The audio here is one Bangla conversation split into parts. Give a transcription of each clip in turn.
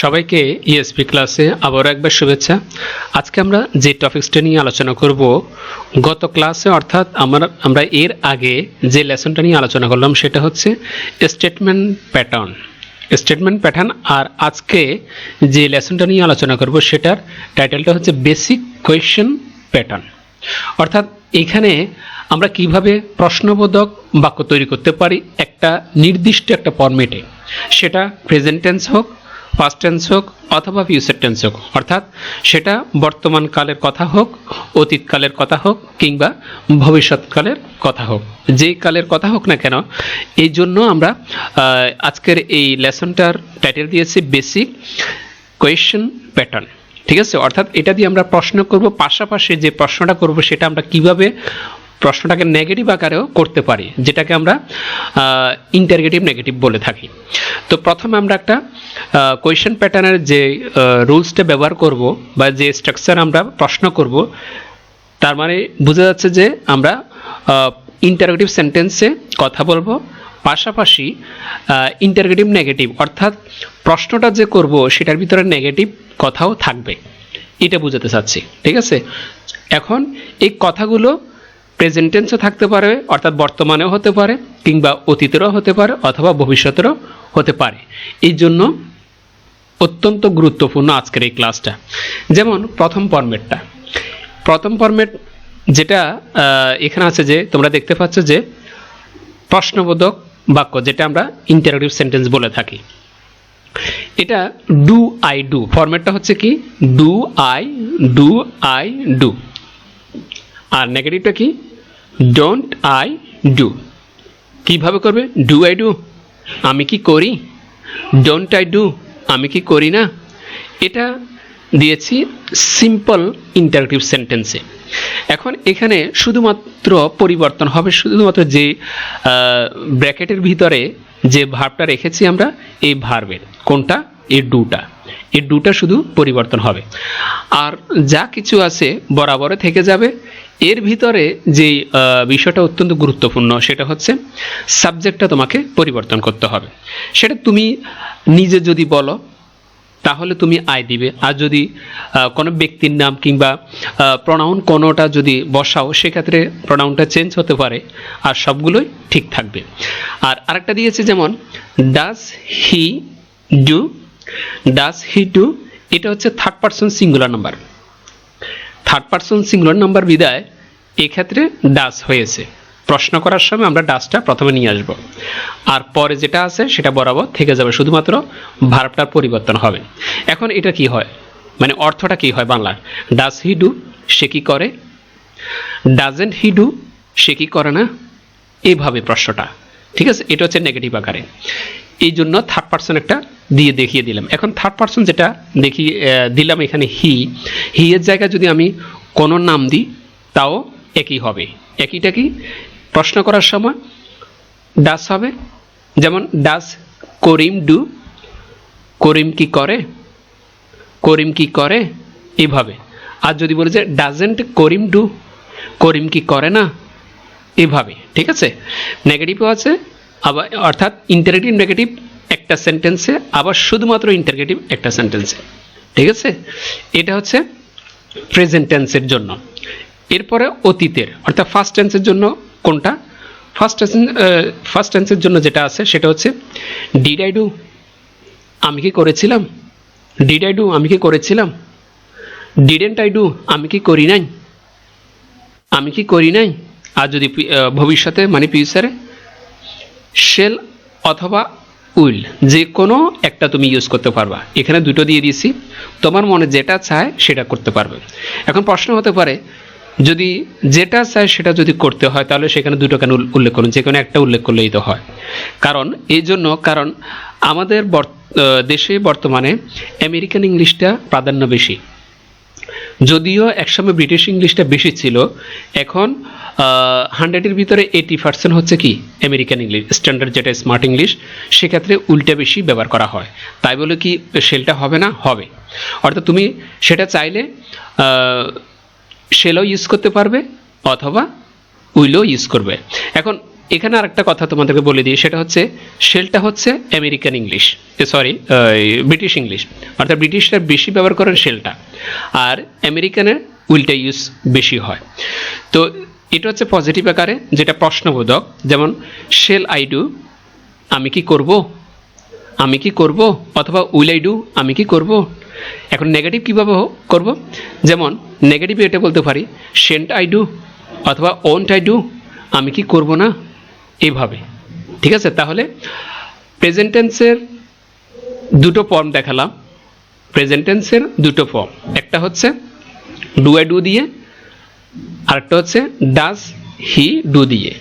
সবাইকে ইএসপি ক্লাসে আবারও একবার শুভেচ্ছা। আজকে আমরা যে টপিক্সটা নিয়ে আলোচনা করব, গত ক্লাসে অর্থাৎ আমরা আমরা এর আগে যে লেসনটা নিয়ে আলোচনা করলাম সেটা হচ্ছে স্টেটমেন্ট প্যাটার্ন স্টেটমেন্ট প্যাটার্ন আর আজকে যে লেসনটা নিয়ে আলোচনা করব সেটার টাইটেলটা হচ্ছে বেসিক কোয়েশ্চেন প্যাটার্ন অর্থাৎ এখানে আমরা কীভাবে প্রশ্নবোধক বাক্য তৈরি করতে পারি একটা নির্দিষ্ট একটা ফরম্যাটে সেটা প্রেজেন্টেন্স হোক পাস্ট টেন্স হোক অথবা ফিউচার টেন্স হোক। অর্থাৎ সেটা বর্তমান কালের কথা হোক অতীতকালের কথা হোক কিংবা ভবিষ্যৎকালের কথা হোক। যে কালের কথা হোক না কেন, এই জন্য আমরা আজকের এই লেসনটার টাইটেল দিয়েছি বেসিক কোয়েশ্চেন প্যাটার্ন ঠিক আছে? অর্থাৎ এটা দিয়ে আমরা প্রশ্ন করব, পাশাপাশি যে প্রশ্নটা করব সেটা আমরা কীভাবে প্রশ্নটাকে নেগেটিভ আকারেও করতে পারি, যেটাকে আমরা ইন্টারগেটিভ নেগেটিভ বলে থাকি। তো প্রথমে আমরা একটা কোয়েশ্চেন প্যাটার্নের যে রুলসটা ব্যবহার করব বা যে স্ট্রাকচার আমরা প্রশ্ন করব, তার মানে বোঝা যাচ্ছে যে আমরা ইন্টারগেটিভ সেন্টেন্সে কথা বলব, পাশাপাশি ইন্টারগেটিভ নেগেটিভ অর্থাৎ প্রশ্নটা যে করব সেটার ভিতরে নেগেটিভ কথাও থাকবে। এটা বোঝাতে চাচ্ছি, ঠিক আছে? এখন এই কথাগুলো প্রেজেন্ট টেন্সও থাকতে পারে, অর্থাৎ বর্তমানেও হতে পারে, কিংবা অতীতেরও হতে পারে, অথবা ভবিষ্যতেরও হতে পারে। এই জন্য অত্যন্ত গুরুত্বপূর্ণ আজকের এই ক্লাসটা। যেমন প্রথম ফর্মেটটা প্রথম ফর্মেট যেটা এখানে আছে যে, তোমরা দেখতে পাচ্ছ যে, প্রশ্নবোধক বাক্য, যেটা আমরা ইন্টারেক্টিভ সেন্টেন্স বলে থাকি। এটা ডু আই ডু ফর্মেটটা হচ্ছে কি? Do I do I do আর নেগেটিভটা কি? ডোন্ট আই ডু কীভাবে করবে? ডু আই ডু আমি কি করি? ডোন্ট আই ডু আমি কি করি না? এটা দিয়েছি সিম্পল ইন্টারেক্টিভ সেন্টেন্সে এখন এখানে শুধুমাত্র পরিবর্তন হবে, শুধুমাত্র যে ব্র্যাকেটের ভিতরে যে ভার্বটা রেখেছি আমরা, এই ভার্বের কোনটা? এই ডুটা এই ডুটা শুধু পরিবর্তন হবে। আর যা কিছু আছে, বরাবরে থেকে যাবে। এর ভিতরে যে বিষয়টা অত্যন্ত গুরুত্বপূর্ণ, সেটা হচ্ছে সাবজেক্টটা তোমাকে পরিবর্তন করতে হবে। সেটা তুমি নিজে যদি বলো, তাহলে তুমি আয় দিবে। আর যদি কোনো ব্যক্তির নাম কিংবা প্রনাউন কোনোটা যদি বসাও, সেক্ষেত্রে প্রনাউনটা চেঞ্জ হতে পারে আর সবগুলোই ঠিক থাকবে। আর আরেকটা দিয়েছে যেমন does he do does he do এটা হচ্ছে third person singular number third person singular number বিদায় এক্ষেত্রে ডাস হয়েছে। প্রশ্ন করার সময় আমরা ডাসটা প্রথমে নিয়ে আসব। আর পরে যেটা আছে সেটা বরাবর থেকে যাবে, শুধুমাত্র ভার্বটার পরিবর্তন হবে। এখন এটা কি হয়? মানে অর্থটা কি হয় বাংলার? ডাস হি ডু সে কি করে? ডাজেন্ট হি ডু সে কি করে না? এইভাবে প্রশ্নটা। ঠিক আছে? এটা হচ্ছে নেগেটিভ আকারে। এই জন্য থার্ড পার্সন একটা দিয়ে দেখিয়ে দিলাম। এখন থার্ড পার্সন যেটা দেখিয়ে দিলাম এখানে হি হি এর জায়গায় যদি আমি কোনো নাম দিই, তাও একই হবে। একইটা কি? প্রশ্ন করার সময় ডাস হবে। যেমন, ডাস করিম ডু? করিম কি করে? করিম কি করে? এভাবে। আর যদি বলে যে, ডাজেন্ট করিম ডু? করিম কি করে না? এভাবে। ঠিক আছে? নেগেটিভও আছে, আবার অর্থাৎ ইন্টারেটিভ নেগেটিভ একটা সেন্টেন্সে, আবার শুধুমাত্র ইন্টারগেটিভ একটা সেন্টেন্সে। ঠিক আছে? এটা হচ্ছে প্রেজেন্ট টেন্সের জন্য। এরপরে অতীতের, অর্থাৎ ফার্স্ট টেন্সের জন্য কোনটা? ফার্স্ট ফার্স্ট টেন্সের জন্য যেটা আছে সেটা হচ্ছে ডিড আই ডু আমি কি করেছিলাম? ডিড আই ডু আমি কি করেছিলাম? ডিডেন্ট আই ডু আমি কি করি নাই? আমি কি করি নাই? আর যদি ভবিষ্যতে মানে ফিউচারে শেল অথবা উইল যে কোনো একটা তুমি ইউজ করতে পারবা। এখানে দুটো দিয়ে দিয়েছি। তোমার মনে যেটা চায় সেটা করতে পারবে। এখন প্রশ্ন হতে পারে যদি যেটা চায় সেটা যদি করতে হয়, তাহলে সেখানে দুটো কেন উল্লেখ করুন? যে কোনো একটা উল্লেখ করলেই তো হয়। কারণ এই জন্য, কারণ আমাদের দেশে বর্তমানে আমেরিকান ইংলিশটা প্রাধান্য বেশি। যদিও একসময় ব্রিটিশ ইংলিশটা বেশি ছিল, এখন হান্ড্রেডের ভিতরে এইটি পার্সেন্ট হচ্ছে কি? আমেরিকান ইংলিশ, স্ট্যান্ডার্ড যেটা স্মার্ট ইংলিশ, সেক্ষেত্রে উল্টা বেশি ব্যবহার করা হয়। তাই বলে কি, সেলটা হবে না? হবে। অর্থাৎ তুমি সেটা চাইলে সেলও ইউজ করতে পারবে অথবা উইলও ইউজ করবে। এখন এখানে আরেকটা কথা তোমাদেরকে বলে দিই, সেটা হচ্ছে শেলটা হচ্ছে American English sorry British English. অর্থাৎ ব্রিটিশরা বেশি ব্যবহার করেন শেলটা আর আমেরিকানের উইলটা ইউজ বেশি হয়। তো এটা হচ্ছে পজিটিভ আকারে, যেটা প্রশ্নবোধক, যেমন শেল আই ডু আমি কি করব? আমি কি করব? অথবা উইল আই ডু আমি কি করব? এখন নেগেটিভ কীভাবে করব? যেমন নেগেটিভ এটা বলতে পারি সেন্ট আই ডু অথবা ওন্ট আই ডু আমি কি করব না? এভাবে। ঠিক আছে? তাহলে প্রেজেন্টেন্সের দুটো ফর্ম দেখালাম। প্রেজেন্টেন্সের দুটো ফর্ম একটা হচ্ছে ডু আই ডু দিয়ে, আরেকটা হচ্ছে ডাজ হি ডু দিয়ে।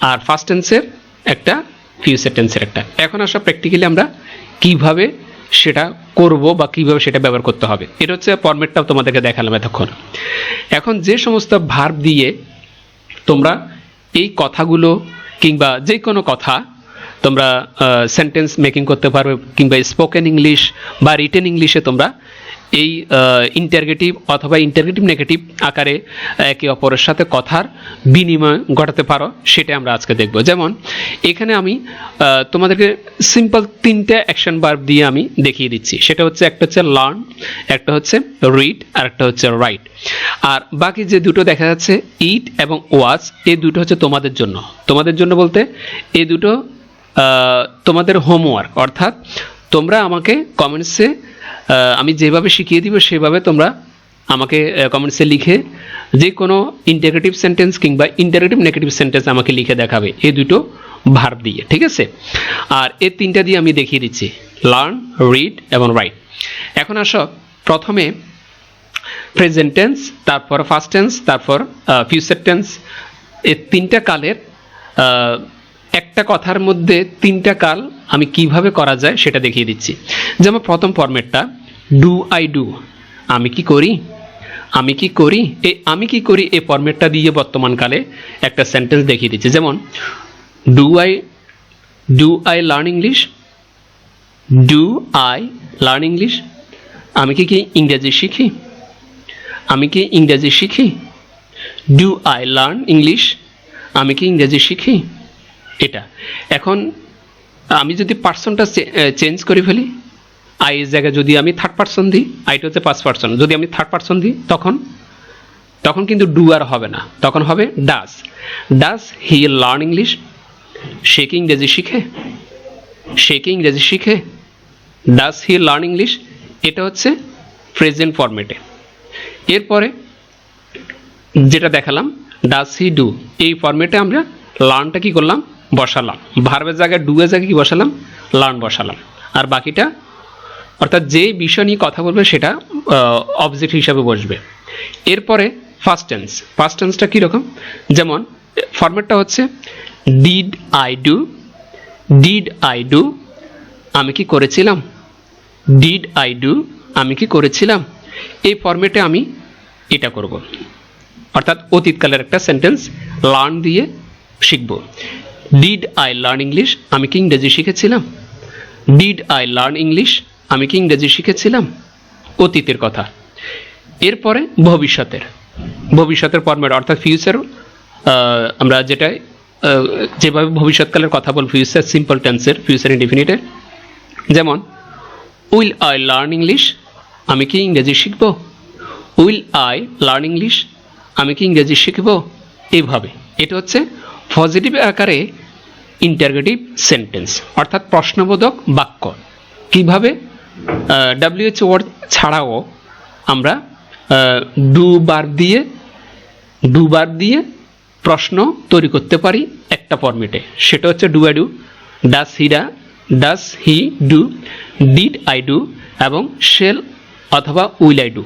আর ফার্স্ট টেন্সের একটা ফিউচার টেন্সের একটা। এখন আসা প্র্যাকটিক্যালি আমরা কীভাবে সেটা করব বা কীভাবে সেটা ব্যবহার করতে হবে। এটা হচ্ছে ফর্মেটটাও তোমাদেরকে দেখালাম এতক্ষণ। এখন যে সমস্ত ভার্ব দিয়ে তোমরা এই কথাগুলো কিংবা যে কোনো কথা তোমরা সেন্টেন্স মেকিং করতে পারবে কিংবা স্পোকেন ইংলিশ বা রিটেন ইংলিশে তোমরা এই ইন্টারগেটিভ অথবা ইন্টারগেটিভ নেগেটিভ আকারে একে অপরের সাথে কথার বিনিময় ঘটাতে পারো সেটা আমরা আজকে দেখব। যেমন, এখানে আমি তোমাদেরকে সিম্পল তিনটে অ্যাকশন বার্ব দিয়ে আমি দেখিয়ে দিচ্ছি। সেটা হচ্ছে, একটা হচ্ছে লার্ন একটা হচ্ছে রিড আর একটা হচ্ছে রাইট আর বাকি যে দুটো দেখা যাচ্ছে ইট এবং ওয়াচ এই দুটো হচ্ছে তোমাদের জন্য। তোমাদের জন্য বলতে এই দুটো তোমাদের হোমওয়ার্ক অর্থাৎ, তোমরা আমাকে কমেন্টসে আমি যেভাবে শিখিয়ে দিব, সেভাবে তোমরা আমাকে কমেন্টসে লিখে যে কোনো ইন্টারগ্রেটিভ সেন্টেন্স কিংবা ইন্টারগ্রেটিভ নেগেটিভ সেন্টেন্স আমাকে লিখে দেখাবে। এই দুটো ভার দিয়ে, ঠিক আছে? আর এই তিনটা দিয়ে আমি দেখিয়ে দিচ্ছি। লার্ন রিড এবং রাইট এখন আসো, প্রথমে প্রেজেন্ট টেন্স তারপর ফার্স্ট টেন্স তারপর ফিউচার টেন্স এই তিনটা কালের একটা কথার মধ্যে তিনটা কাল আমি কীভাবে করা যায় সেটা দেখিয়ে দিচ্ছি। যেমন প্রথম ফরম্যাটটা ডু আই ডু আমি কি করি? আমি কি করি? এই আমি কি করি? এই ফরম্যাটটা দিয়ে বর্তমানকালে একটা সেন্টেন্স দেখিয়ে দিচ্ছি। যেমন do I do I learn English do I learn English আমি কি কি ইংরেজি শিখি? আমি কি ইংরেজি শিখি? ডু আই লার্ন ইংলিশ আমি কি ইংরেজি শিখি? এটা। এখন, আমি যদি পার্সনটা চেঞ্জ করে ফেলি আই এর জায়গায় যদি আমি থার্ড পার্সন দিই আইটা হচ্ছে পাঁচ পার্সন যদি আমি থার্ড পার্সন দিই, তখন তখন কিন্তু ডু আর হবে না। তখন হবে does does he learn English সে কি ইংরেজি শিখে? সে কি ইংরেজি শিখে? ডাস হি লার্ন ইংলিশ এটা হচ্ছে প্রেজেন্ট ফরম্যাটে এরপরে, যেটা দেখালাম ডাস হি ডু এই ফরম্যাটে আমরা লার্নটা কি করলাম? বসালাম। ভার্বের জায়গায় ডু এর জায়গায় কি বসালাম? লার্ন বসালাম। আর বাকিটা? অর্থাৎ যে বিষয় নিয়ে কথা বলবে সেটা অবজেক্ট হিসাবে বসবে। এরপরে ফার্স্ট টেন্স ফার্স্ট টেন্সটা কীরকম? যেমন ফরম্যাটটা হচ্ছে did I do did I do আমি কি করেছিলাম? ডিড আই ডু আমি কি করেছিলাম? এই ফরম্যাটে আমি এটা করব। অর্থাৎ অতীতকালের একটা সেন্টেন্স লার্ন দিয়ে শিখব। ডিড আই লার্ন ইংলিশ আমি কি ইংরেজি শিখেছিলাম? ডিড আই লার্ন ইংলিশ আমি কি ইংরেজি শিখেছিলাম? অতীতের কথা। এরপরে ভবিষ্যতের। ভবিষ্যতের ফরম্যাট অর্থাৎ ফিউচার আমরা যেটা যেভাবে ভবিষ্যৎকালের কথা বল ফিউচার সিম্পল টেন্সের ফিউচার ইনডিফিনিটের যেমন উইল আই লার্ন ইংলিশ আমি কি ইংরেজি শিখব? উইল আই লার্ন ইংলিশ আমি কি ইংরেজি শিখব? এইভাবে এটা হচ্ছে পজিটিভ আকারে ইন্টারগেটিভ সেন্টেন্স অর্থাৎ প্রশ্নবোধক বাক্য। কীভাবে ডাব্লিউএইচ ওয়ার্ড ছাড়াও আমরা ডু বার দিয়ে দুবার দিয়ে প্রশ্ন তৈরি করতে পারি একটা ফর্মেটে সেটা হচ্ছে do I do does he does he do did I do এবং শেল অথবা উইল আই ডু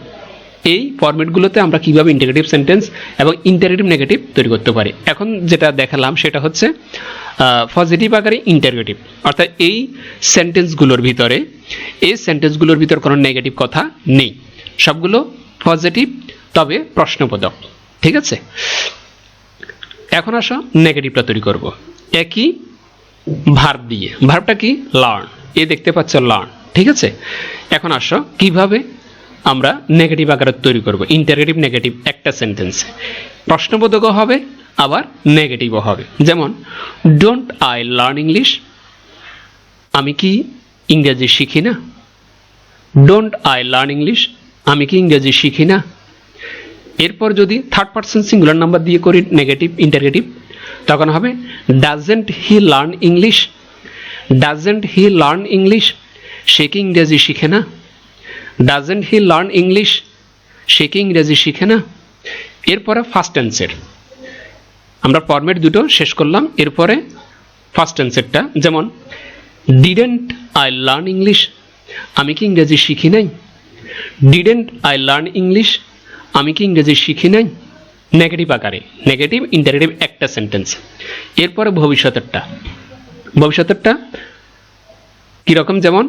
এই ফরম্যাটগুলোতে আমরা কীভাবে ইন্টাগ্রেটিভ সেন্টেন্স এবং ইন্টারেটিভ নেগেটিভ তৈরি করতে পারি। এখন যেটা দেখালাম সেটা হচ্ছে পজিটিভ আকারে ইন্টারগেটিভ অর্থাৎ এই সেন্টেন্সগুলোর ভিতরে, এই সেন্টেন্সগুলোর ভিতর কোনো নেগেটিভ কথা নেই। সবগুলো পজিটিভ তবে প্রশ্নবোধক। ঠিক আছে? এখন আসো নেগেটিভটা তৈরি করব। একই ভার্ব দিয়ে। ভার্বটা কি? লার্ন এ দেখতে পাচ্ছ লার্ন ঠিক আছে? এখন আসো, কীভাবে আমরা নেগেটিভ আকারে তৈরি করব? ইন্টারগেটিভ নেগেটিভ একটা সেন্টেন্স প্রশ্নবোধকও হবে আবার নেগেটিভও হবে। যেমন ডোন্ট আই লার্ন ইংলিশ আমি কি ইংরেজি শিখি না? ডোন্ট আই লার্ন ইংলিশ আমি কি ইংরেজি শিখি না? এরপর যদি থার্ড পার্সন সিঙ্গুলার নাম্বার দিয়ে করি নেগেটিভ ইন্টারগেটিভ তখন হবে doesn't he learn English doesn't he learn English সে কি ইংরেজি শিখে না? ডাজেন্ট হি লার্ন ইংলিশ সে কি ইংরেজি শিখে না? এরপরে ফার্স্ট টেন্সের আমরা ফর্মেট দুটো শেষ করলাম। এরপরে ফার্স্ট টেন্সেরটা যেমন ডিডেন্ট আই লার্ন ইংলিশ আমি কি ইংরেজি শিখি নাই? ডিডেন্ট আই লার্ন ইংলিশ আমি কি ইংরেজি শিখি নাই? নেগেটিভ আকারে। নেগেটিভ ইন্টারেটিভ একটা সেন্টেন্স এরপরে ভবিষ্যতেরটা ভবিষ্যতেরটা কীরকম যেমন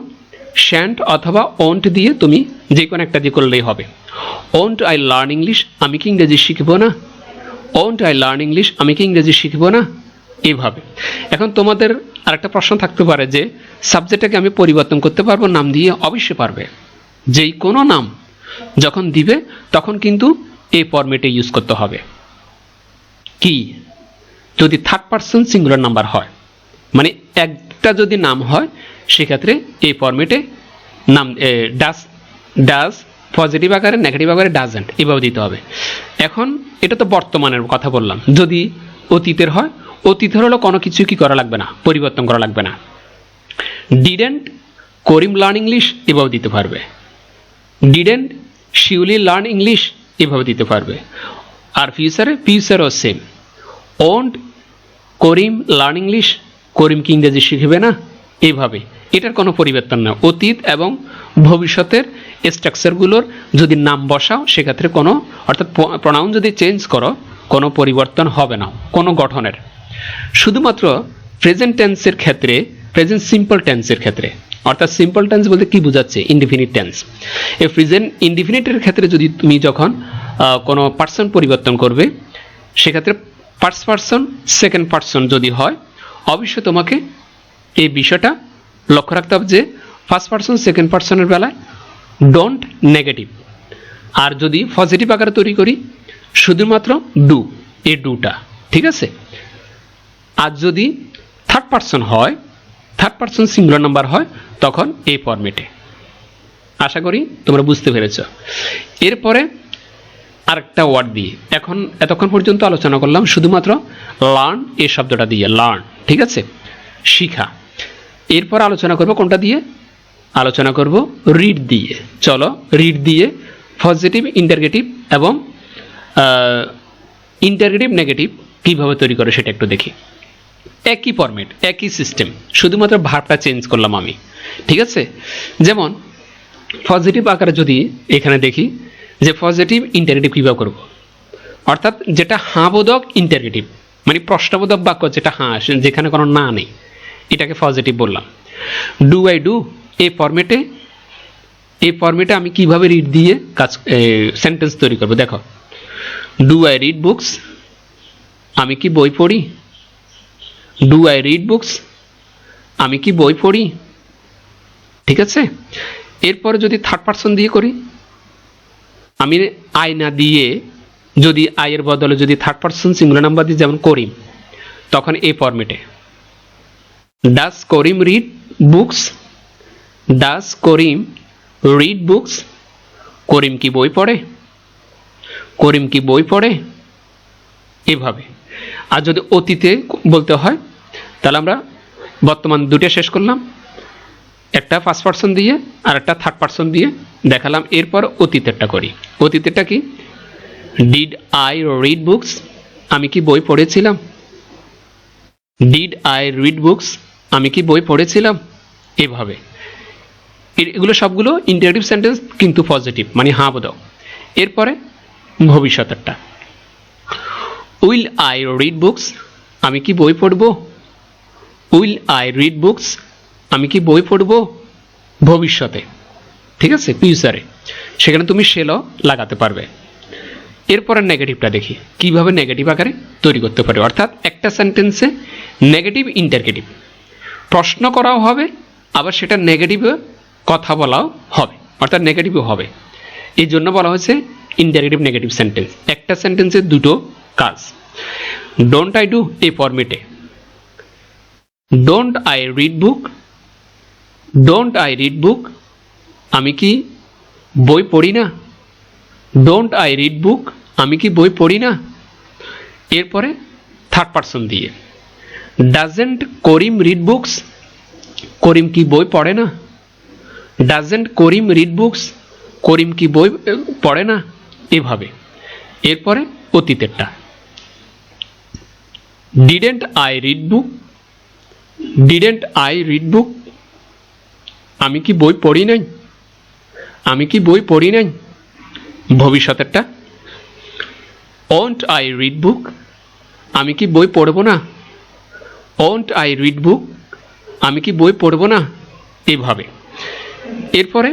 শ্যান্ট অথবা ওন্ট দিয়ে তুমি যে কোনো একটা দিয়ে করলেই হবে। ওন্ট আই লার্ন ইংলিশ আমি কি ইংরেজি শিখব না? ওন্ট আই লার্ন ইংলিশ আমি কি ইংরেজি শিখব না? এইভাবে। এখন তোমাদের আরেকটা প্রশ্ন থাকতে পারে যে সাবজেক্টটাকে আমি পরিবর্তন করতে পারব, নাম দিয়ে অবশ্যই পারবে। যেই কোনো নাম যখন দিবে, তখন কিন্তু এই ফরম্যাটে ইউজ করতে হবে। কি? যদি থার্ড পার্সন সিঙ্গুলার নাম্বার হয় মানে একটা যদি নাম হয়, সেক্ষেত্রে এই ফরম্যাটে নাম ডাস ডাস পজিটিভ আকারে নেগেটিভ আকারে ডাজেন্ট এভাবে দিতে হবে। এখন এটা তো বর্তমানের কথা বললাম। যদি অতীতের হয়, অতীতের হলো কোনো কিছু কি করা লাগবে না, পরিবর্তন করা লাগবে না। ডিডেন্ট করিম লার্ন ইংলিশ এভাবে দিতে পারবে। ডিডেন্ট শিউলি লার্ন ইংলিশ এভাবে দিতে পারবে। আর ফিউচারে ফিউচারও same won't Karim learn English Karim কি ইংরেজি শিখবে না? এভাবে। এটার কোনো পরিবর্তন না। অতীত এবং ভবিষ্যতের স্ট্রাকচারগুলোর যদি নাম বসাও, সেক্ষেত্রে কোনো, অর্থাৎ প্রনাউন যদি চেঞ্জ করো, কোনো পরিবর্তন হবে না, কোনো গঠনের। শুধুমাত্র প্রেজেন্ট টেন্সের ক্ষেত্রে প্রেজেন্ট সিম্পল টেন্সের ক্ষেত্রে। অর্থাৎ সিম্পল টেন্স বলতে কি বোঝাচ্ছে? ইনডিফিনিট টেন্স এই প্রেজেন্ট ইনডিফিনিটের ক্ষেত্রে যদি তুমি যখন কোনো পার্সন পরিবর্তন করবে, সেক্ষেত্রে ফার্স্ট পার্সন সেকেন্ড পার্সন যদি হয়, অবশ্যই তোমাকে এই বিষয়টা লক্ষ্য রাখতে হবে যে ফার্স্ট পার্সন সেকেন্ড পার্সনের বেলায় ডোন্ট নেগেটিভ আর যদি পজিটিভ আকারে তৈরি করি, শুধুমাত্র ডু এই ডুটা ঠিক আছে? আর যদি থার্ড পার্সন হয় থার্ড পার্সন সিঙ্গুলার নাম্বার হয়, তখন এই ফরম্যাটে আশা করি তোমরা বুঝতে পেরেছ। এরপরে আরেকটা ওয়ার্ড দিয়ে, এখন এতক্ষণ পর্যন্ত আলোচনা করলাম শুধুমাত্র লার্ন এই শব্দটা দিয়ে লার্ন ঠিক আছে? শিখা। এরপর আলোচনা করব কোনটা দিয়ে? আলোচনা করব রিড দিয়ে। চলো রিড দিয়ে পজিটিভ ইন্টারগেটিভ এবং ইন্টারগেটিভ নেগেটিভ কীভাবে তৈরি করে সেটা একটু দেখি। একই ফরম্যাট একই সিস্টেম শুধুমাত্র ভাবটা চেঞ্জ করলাম আমি। ঠিক আছে? যেমন পজিটিভ আকারে যদি এখানে দেখি যে পজিটিভ ইন্টারগেটিভ কীভাবে করব? অর্থাৎ যেটা হাঁবোধক ইন্টারগেটিভ মানে প্রশ্নবোধক বাক্য যেটা হাঁ যেখানে কোনো না নেই, এটাকে পজিটিভ বললাম। ডু আই ডু এই ফরম্যাটে এই ফরম্যাটে আমি কীভাবে রিড দিয়ে কাজ সেন্টেন্স তৈরি করব? দেখো ডু আই রিড বুকস আমি কি বই পড়ি? ডু আই রিড বুকস আমি কি বই পড়ি? ঠিক আছে? এরপরে যদি থার্ড পার্সন দিয়ে করি, আমি আয়না দিয়ে যদি আয়ের বদলে যদি থার্ড পার্সন সিঙ্গুলার নাম্বার দিয়ে যেমন করিম, তখন এই ফরম্যাটে does Karim read books does Karim read books Karim কি বই পড়ে? করিম কি বই পড়ে? এভাবে। আর যদি অতীতে বলতে হয়, তাহলে আমরা বর্তমান দুটো শেষ করলাম। একটা ফার্স্ট পার্সন দিয়ে, আর একটা থার্ড পার্সন দিয়ে দেখালাম। এরপর অতীতেরটা করি। অতীতেরটা কি? ডিড আই রিড বুকস আমি কি বই পড়েছিলাম? ডিড আই রিড বুকস আমি কি বই পড়েছিলাম? এভাবে। এগুলো সবগুলো ইন্টারেটিভ সেন্টেন্স, কিন্তু পজিটিভ মানে হাঁ বোধক। এরপরে ভবিষ্যতেরটা। Will I read books? আমি কি বই পড়ব? Will I read books? আমি কি বই পড়ব? ভবিষ্যতে। ঠিক আছে? ফিউচারে। সেখানে তুমি সেলও লাগাতে পারবে। এরপরে নেগেটিভটা দেখি। কীভাবে নেগেটিভ আকারে তৈরি করতে পারি? অর্থাৎ একটা সেন্টেন্সে নেগেটিভ, ইন্টারগেটিভ। প্রশ্ন করাও হবে, আবার সেটা নেগেটিভে কথা বলাও হবে, অর্থাৎ নেগেটিভও হবে। এই জন্য বলা হয়েছে ইন্টারগেটিভ নেগেটিভ সেন্টেন্স একটা সেন্টেন্সের দুটো কাজ। ডোন্ট আই ডু এই ফর্মেটে don't I read book don't I read book আমি কি বই পড়ি না? ডোন্ট আই রিড বুক আমি কি বই পড়ি না? এরপরে থার্ড পার্সন দিয়ে। Doesn't Karim read books Karim কি বই পড়ে না? Doesn't Karim read books Karim কি বই পড়ে না? এভাবে। এরপরে অতীতেরটা। Didn't I read book didn't I read book আমি কি বই পড়ি নাই? আমি কি বই পড়ি নাই? ভবিষ্যতেরটা। ওন্ট আই রিড বুক আমি কি বই পড়ব না? ওন্ট আই রিড বুক আমি কি বই পড়ব না? এভাবে। এরপরে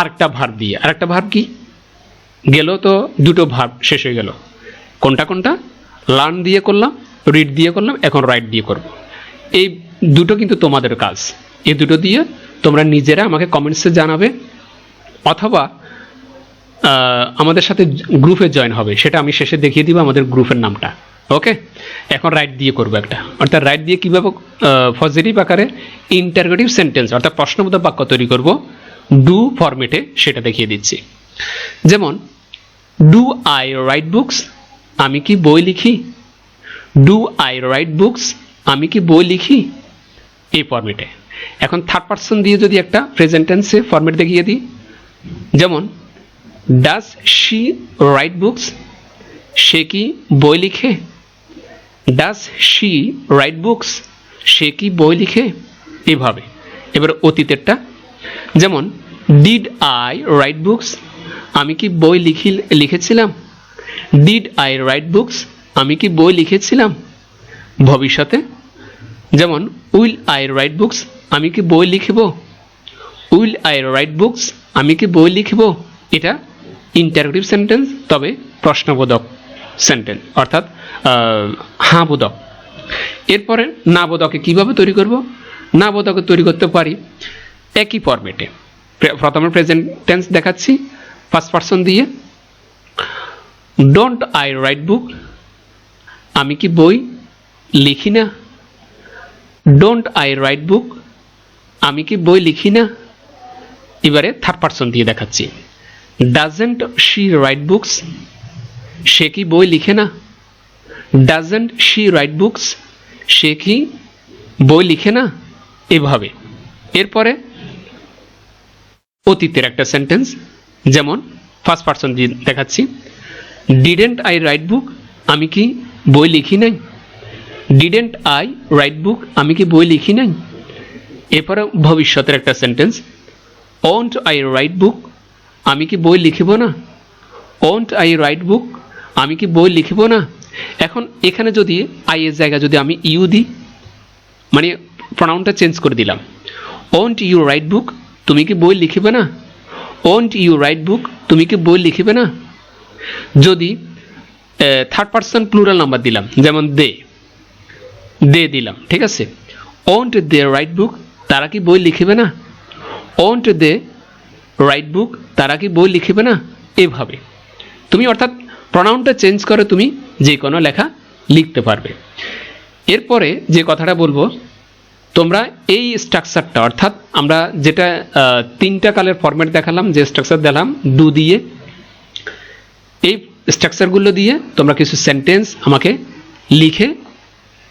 আরেকটা ভার্ব দিয়ে, আরেকটা ভার্ব কি? গেল তো দুটো ভার্ব শেষ হয়ে গেল। কোনটা কোনটা? লার্ন দিয়ে করলাম, রিড দিয়ে করলাম, এখন রাইট দিয়ে করব। এই দুটো কিন্তু তোমাদের কাজ। এই দুটো দিয়ে তোমরা নিজেরা আমাকে কমেন্টসে জানাবে, অথবা আমাদের সাথে গ্রুপে জয়েন হবে, সেটা আমি শেষে দেখিয়ে দিব আমাদের গ্রুপের নামটা। ওকে এখন রাইট দিয়ে করব একটা। অর্থাৎ রাইট দিয়ে কীভাবে পজিটিভ আকারে ইন্টারগেটিভ সেন্টেন্স অর্থাৎ প্রশ্নবোধক বাক্য তৈরি করব ডু ফরম্যাটে সেটা দেখিয়ে দিচ্ছি। যেমন ডু আই রাইট বুকস আমি কি বই লিখি? ডু আই রাইট বুকস আমি কি বই লিখি? এই ফরম্যাটে এখন থার্ড পার্সন দিয়ে যদি একটা প্রেজেন্ট টেন্সে ফরম্যাট দেখিয়ে দিই। যেমন ডাস শি রাইট বুকস সে কি বই লিখে? ডাজ শি রাইট বুকস সে কি বই লিখে? এভাবে। এবার অতীতেরটা। যেমন ডিড আই রাইট বুকস আমি কি বই লিখি, লিখেছিলাম? ডিড আই রাইট বুকস আমি কি বই লিখেছিলাম? ভবিষ্যতে। যেমন উইল আই রাইট বুকস আমি কি বই লিখব? উইল আই রাইট বুকস আমি কি বই লিখব? এটা ইন্টারগ্রেটিভ সেন্টেন্স তবে প্রশ্নবোধক সেন্টেন্স অর্থাৎ হাঁ বোধক এরপরে না বোধকে কীভাবে তৈরি করব? না বোধকে তৈরি করতে পারি একই ফরম্যাটে প্রথমে প্রেজেন্ট টেন্স দেখাচ্ছি ফার্স্ট পার্সন দিয়ে। ডোন্ট আই রাইট বুক আমি কি বই লিখি না? ডোন্ট আই রাইট বুক আমি কি বই লিখি না? এবারে থার্ড পার্সন দিয়ে দেখাচ্ছি। ডাজেন্ট শি রাইট বুকস সে কি বই লিখে না? ডাজেন্ট শি রাইট বুকস সে কি বই লিখে না? এভাবে। এরপরে অতীতের একটা সেন্টেন্স যেমন ফার্স্ট পার্সন দেখাচ্ছি ডিডেন্ট আই রাইট বুক আমি কি বই লিখি নাই? ডিডেন্ট আই রাইট বুক আমি কি বই লিখি নাই? এরপরে ভবিষ্যতের একটা sentence won't I write book আমি কি বই লিখিব না? ওন্ট আই রাইট বুক আমি কি বই লিখিব না? এখন এখানে যদি আই এর জায়গা যদি আমি ইউ দিই মানে প্রনাউনটা চেঞ্জ করে দিলাম। ওন্ট ইউ রাইট বুক তুমি কি বই লিখিবে না? ওন্ট ইউ রাইট বুক তুমি কি বই লিখিবে না? যদি থার্ড পার্সন প্লুরাল নাম্বার দিলাম, যেমন দে দে দিলাম, ঠিক আছে? ওন্ট দে রাইট বুক তারা কি বই লিখিবে না? ওন্ট দে রাইট বুক তারা কি বই লিখিবে না? এভাবে। তুমি অর্থাৎ প্রনাউনটা চেঞ্জ করে তুমি যে কোনো লেখা লিখতে পারবে। এরপরে যে কথাটা বলব, তোমরা এই স্ট্রাকচারটা অর্থাৎ আমরা যেটা তিনটা কালের ফরম্যাট দেখালাম, যে স্ট্রাকচার দিলাম, দু দিয়ে, এই স্ট্রাকচারগুলো দিয়ে তোমরা কিছু সেন্টেন্স আমাকে লিখে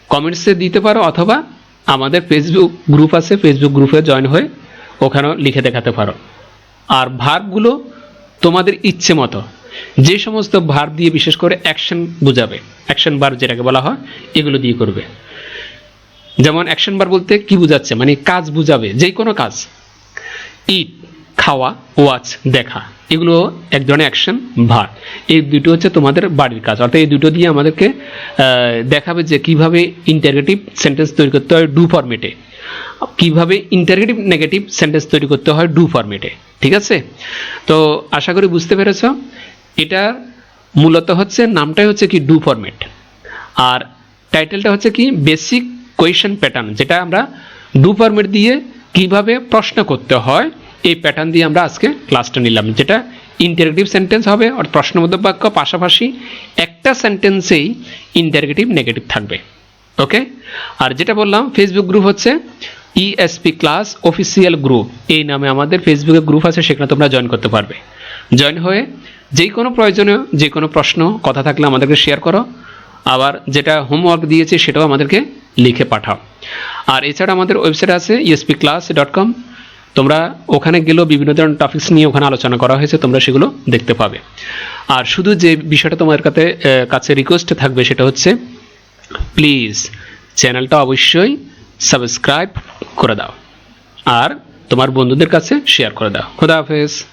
কমেন্টসে দিতে পারো, অথবা আমাদের ফেসবুক গ্রুপ আছে ফেসবুক গ্রুপে জয়েন হয়ে ওখানেও লিখে দেখাতে পারো। আর ভার্বগুলো তোমাদের ইচ্ছে মতো যে সমস্ত ভার দিয়ে বিশেষ করে অ্যাকশন বোঝাবে অ্যাকশন বার যেটাকে বলা হয়, এগুলো দিয়ে করবে। যেমন অ্যাকশন বার বলতে কি বোঝাচ্ছে? মানে কাজ বুঝাবে, যে কোনো কাজ। ইট খাওয়া ওয়াচ দেখা, এগুলো এক ধরনের অ্যাকশন ভার এই দুটো হচ্ছে তোমাদের বাড়ির কাজ। অর্থাৎ এই দুটো দিয়ে আমাদেরকে দেখাবে যে কীভাবে ইন্টারগেটিভ সেন্টেন্স তৈরি করতে হয় ডু ফর্মেটে কীভাবে ইন্টারগেটিভ নেগেটিভ সেন্টেন্স তৈরি করতে হয় ডু ফর্মেটে ঠিক আছে? তো আশা করি বুঝতে পেরেছ। এটা মূলত হচ্ছে, নামটাই হচ্ছে কি ডু ফরম্যাট। আর টাইটেলটা হচ্ছে কি বেসিক কোয়েশন প্যাটার্ন, যেটা আমরা ডু ফরম্যাট দিয়ে কীভাবে প্রশ্ন করতে হয়, এই প্যাটার্ন দিয়ে আমরা আজকে ক্লাসটা নিলাম, যেটা ইন্টারেগেটিভ সেন্টেন্স হবে আর প্রশ্নবোধক বাক্য পাশাপাশি একটা সেন্টেন্সেই ইন্টারগেটিভ নেগেটিভ থাকবে, ওকে? আর যেটা বললাম ফেসবুক গ্রুপ হচ্ছে ইএসপি ক্লাস অফিসিয়াল গ্রুপ এই নামে আমাদের ফেসবুকে গ্রুপ আছে, সেখানে তোমরা জয়েন করতে পারবে। জয়েন হয়ে যে কোনো প্রয়োজনীয় যে কোনো প্রশ্ন, কথা থাকলে আমাদেরকে শেয়ার করো। আবার যেটা হোমওয়ার্ক দিয়েছে সেটাও আমাদেরকে লিখে পাঠাও। আর এছাড়া আমাদের ওয়েবসাইট আছে ইএসপি ক্লাস ডট কম তোমরা ওখানে গেলেও বিভিন্ন ধরনের টপিকস নিয়ে ওখানে আলোচনা করা হয়েছে, তোমরা সেগুলো দেখতে পাবে। আর শুধু যে বিষয়টা তোমার কাছে কাছে রিকোয়েস্ট থাকবে সেটা হচ্ছে প্লিজ চ্যানেলটা অবশ্যই সাবস্ক্রাইব করে দাও। আর তোমার বন্ধুদের কাছে শেয়ার করে দাও। খোদা হাফেজ।